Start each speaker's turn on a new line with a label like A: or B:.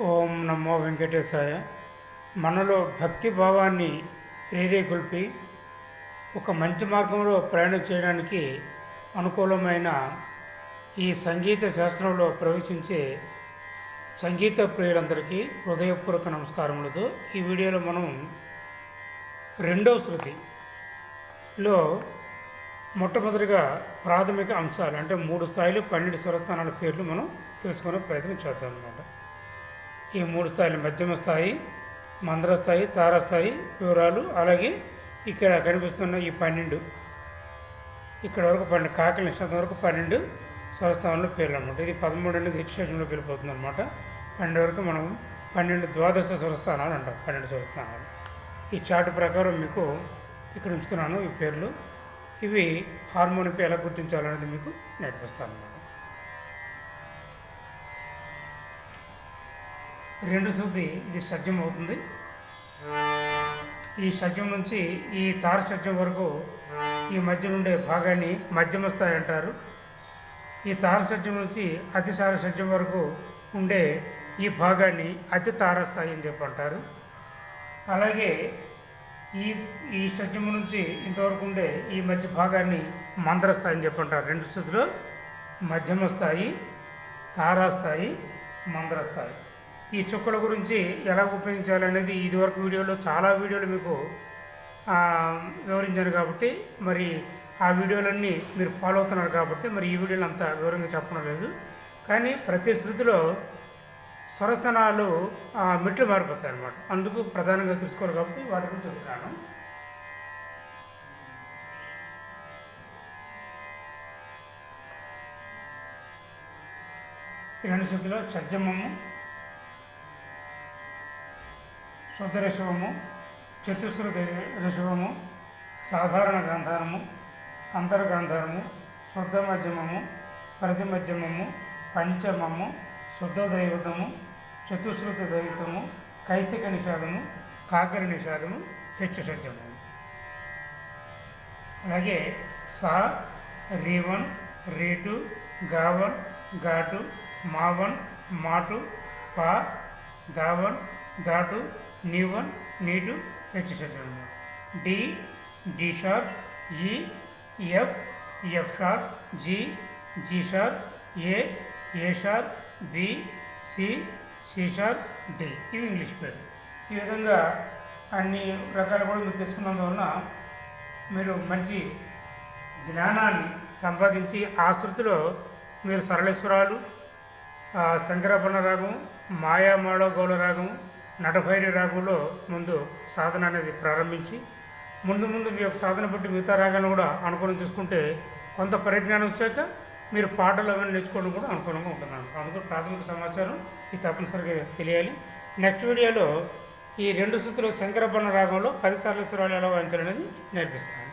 A: ఓం నమో వెంకటేశాయ. మనలో భక్తి భావాన్ని ప్రేరేకొల్పి ఒక మంచి మార్గంలో ప్రయాణం చేయడానికి అనుకూలమైన ఈ సంగీత శాస్త్రంలో ప్రవేశించే సంగీత ప్రియులందరికీ హృదయపూర్వక నమస్కారములతో ఈ వీడియోలో మనం రెండవ శృతిలో మొట్టమొదటిగా ప్రాథమిక అంశాలు అంటే మూడు స్థాయిలు పన్నెండు స్వరస్థానాల పేర్లు మనం తెలుసుకునే ప్రయత్నం చేద్దాం అనమాట ఈ మూడు స్థాయిలు మధ్యమ స్థాయి మంద్ర స్థాయి తారస్థాయి వివరాలు. అలాగే ఇక్కడ కనిపిస్తున్న ఈ పన్నెండు ఇక్కడ వరకు పన్నెండు కాకల నిష్ణాతం వరకు పన్నెండు స్వరస్థానంలో పేర్లు అనమాట ఇది పదమూడు అనేది హెచ్ వెళ్ళిపోతుంది అనమాట పన్నెండు వరకు మనం పన్నెండు ద్వాదశ స్వరస్థానాలు అంటాం పన్నెండు స్వరస్థానాలు. ఈ చార్ట్ ప్రకారం మీకు ఇక్కడ ఉంచుతున్నాను ఈ పేర్లు. ఇవి హార్మోనిపై ఎలా గుర్తించాలనేది మీకు నేర్పిస్తాను అన్నమాట రెండు శృతి ఇది సజ్జం అవుతుంది. ఈ సజ్జం నుంచి ఈ తార సజ్జం వరకు ఈ మధ్య ఉండే భాగాన్ని మధ్యమ స్థాయి అంటారు. ఈ తార సజ్జం నుంచి అతి సార షడ్జం వరకు ఉండే ఈ భాగాన్ని అతి తారస్థాయి అని చెప్పి అంటారు. అలాగే ఈ ఈ సజ్జం నుంచి ఇంతవరకు ఉండే ఈ మధ్య భాగాన్ని మంత్రస్థాయి అని చెప్పి అంటారు. రెండు స్థితిలో మధ్యమ స్థాయి తారాస్థాయి మంత్రస్థాయి ఈ చుక్కల గురించి ఎలా ఉపయోగించాలి అనేది ఇదివరకు వీడియోలో చాలా వీడియోలు మీకు వివరించాను కాబట్టి మరి ఆ వీడియోలన్నీ మీరు ఫాలో అవుతున్నారు కాబట్టి మరి ఈ వీడియోలు అంత వివరంగా చెప్పడం లేదు. కానీ ప్రతి స్థితిలో స్వరస్థానాలు మెట్లు మారిపోతాయి అన్నమాట. అందుకు ప్రధానంగా తెలుసుకోవాలి కాబట్టి వాటి గురించి చెప్తున్నాను. రెండు స్థితిలో షడ్జమము శుద్ధ ఋషభము చతుశ్రుతి ఋషభము సాధారణ గాంధారము అంతర్గాంధారము శుద్ధ మధ్యమము ప్రతి మధ్యమము పంచమము శుద్ధ దైవతము చతుశ్రుతి దైవతము కైసిక నిషాదము కాకర నిషాదము హెచ్చు సత్యము అలాగే సా రీవన్ రేటు గావన్ ఘాటు మావన్ మాటు పా దావన్ నీ వన్ నీ two etcetera D D sharp E F F sharp G G sharp A A sharp B C C sharp D. ఇవి ఇంగ్లీష్ పేరు ఈ విధంగా అన్ని రకాలు కూడా మీరు తెలుసుకున్నందువలన మీరు మంచి జ్ఞానాన్ని సంపాదించి ఆశృతిలో మీరు సరళేశ్వరాలు ఆ, శంకరాభరణ రాగం మాయామాళ గౌల రాగం నటభైరి రాగంలో ముందు సాధన అనేది ప్రారంభించి ముందు ముందు మీ యొక్క సాధన బట్టి మిగతా రాగాన్ని కూడా అనుకూలం చూసుకుంటే కొంత పరిజ్ఞానం వచ్చాక మీరు పాటలు అవన్నీ నేర్చుకోవడం కూడా అనుకూలంగా ఉంటున్నాను అందుకు ప్రాథమిక సమాచారం ఇది తప్పనిసరిగా తెలియాలి. నెక్స్ట్ వీడియోలో ఈ రెండు శృతులు శంకరభరణ రాగంలో పది సార్లు స్వరాలు ఎలా వాయించాలనేది నేర్పిస్తాను.